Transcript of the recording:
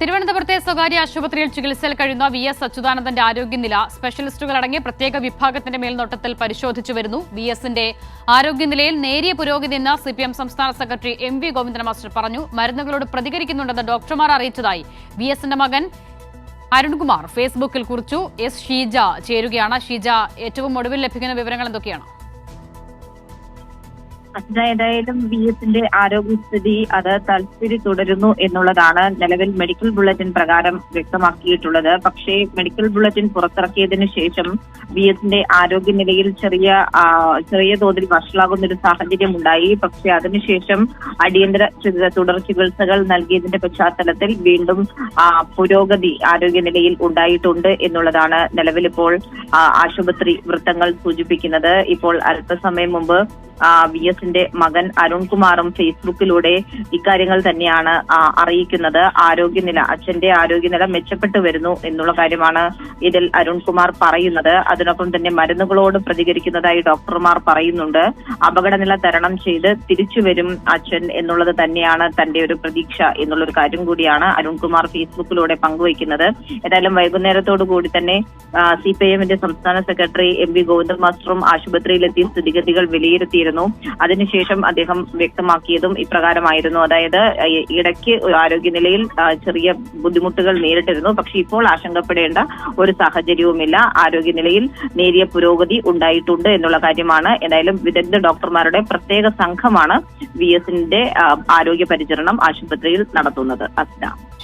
തിരുവനന്തപുരത്തെ സ്വകാര്യ ആശുപത്രിയിൽ ചികിത്സയിൽ കഴിയുന്ന വി എസ് അച്യുതാനന്ദന്റെ ആരോഗ്യനില സ്പെഷ്യലിസ്റ്റുകൾ അടങ്ങിയ പ്രത്യേക വിഭാഗത്തിന്റെ മേൽനോട്ടത്തിൽ പരിശോധിച്ചു വരുന്നു. വി എസിന്റെ ആരോഗ്യനിലയിൽ നേരിയ പുരോഗതി എന്ന് സി പി എം സംസ്ഥാന secretary M V Govindan master പറഞ്ഞു. മരുന്നുകളോട് പ്രതികരിക്കുന്നുണ്ടെന്ന് ഡോക്ടർമാർ അറിയിച്ചതായി. വി എസിന്റെ മകൻ അരുൺകുമാർ ഫേസ്ബുക്കിൽ കുറിച്ചു. എസ് ഷീജ ചേരുകയാണ്. ഷീജ ഏറ്റവും ഒടുവിൽ ലഭിക്കുന്ന വിവരങ്ങൾ എന്തൊക്കെയാണ്? ഏതായാലും വി എസിന്റെ ആരോഗ്യസ്ഥിതി അത് തൽസ്ഥിതി തുടരുന്നു എന്നുള്ളതാണ് നിലവിൽ മെഡിക്കൽ ബുള്ളറ്റിൻ പ്രകാരം വ്യക്തമാക്കിയിട്ടുള്ളത്. പക്ഷേ മെഡിക്കൽ ബുള്ളറ്റിൻ പുറത്തിറക്കിയതിനു ശേഷം വി എസിന്റെ ആരോഗ്യനിലയിൽ ചെറിയ ചെറിയ തോതിൽ വഷളാകുന്ന ഒരു സാഹചര്യം ഉണ്ടായി പക്ഷേ അതിനുശേഷം അടിയന്തര തുടർ ചികിത്സകൾ നൽകിയതിന്റെ പശ്ചാത്തലത്തിൽ വീണ്ടും പുരോഗതി ആരോഗ്യനിലയിൽ ഉണ്ടായിട്ടുണ്ട് എന്നുള്ളതാണ് നിലവിലിപ്പോൾ ആശുപത്രി വൃത്തങ്ങൾ സൂചിപ്പിക്കുന്നത്. ഇപ്പോൾ അല്പസമയം മുമ്പ് വി എസിന്റെ മകൻ അരുൺകുമാറും ഫേസ്ബുക്കിലൂടെ ഇക്കാര്യങ്ങൾ തന്നെയാണ് അറിയിക്കുന്നത്. ആരോഗ്യനില അച്ഛന്റെ ആരോഗ്യനില മെച്ചപ്പെട്ടു വരുന്നു എന്നുള്ള കാര്യമാണ് ഇതിൽ അരുൺകുമാർ പറയുന്നത്. അതിനൊപ്പം തന്നെ മരുന്നുകളോട് പ്രതികരിക്കുന്നതായി ഡോക്ടർമാർ പറയുന്നുണ്ട്. അപകടനില തരണം ചെയ്ത് തിരിച്ചു വരും അച്ഛൻ എന്നുള്ളത് തന്നെയാണ് തന്റെ ഒരു പ്രതീക്ഷ എന്നുള്ളൊരു കാര്യം കൂടിയാണ് അരുൺകുമാർ ഫേസ്ബുക്കിലൂടെ പങ്കുവയ്ക്കുന്നത്. ഏതായാലും വൈകുന്നേരത്തോടു കൂടി തന്നെ സി പി സംസ്ഥാന സെക്രട്ടറി എം വി ഗോവിന്ദൻ മാസ്റ്ററും ആശുപത്രിയിലെത്തിയ സ്ഥിതിഗതികൾ വിലയിരുത്തിയിരുന്നു. അതിനുശേഷം അദ്ദേഹം വ്യക്തമാക്കിയതും ഇപ്രകാരമായിരുന്നു. അതായത് ഇടയ്ക്ക് ആരോഗ്യനിലയിൽ ചെറിയ ബുദ്ധിമുട്ടുകൾ നേരിട്ടിരുന്നു. പക്ഷെ ഇപ്പോൾ ആശങ്കപ്പെടേണ്ട ഒരു സാഹചര്യവുമില്ല. ആരോഗ്യനിലയിൽ നേരിയ പുരോഗതി ഉണ്ടായിട്ടുണ്ട് എന്നുള്ള കാര്യമാണ്. എന്തായാലും വിദഗ്ധ ഡോക്ടർമാരുടെ പ്രത്യേക സംഘമാണ് വി എസിന്റെ ആരോഗ്യ പരിചരണം ആശുപത്രിയിൽ നടത്തുന്നത്. അസ്ന.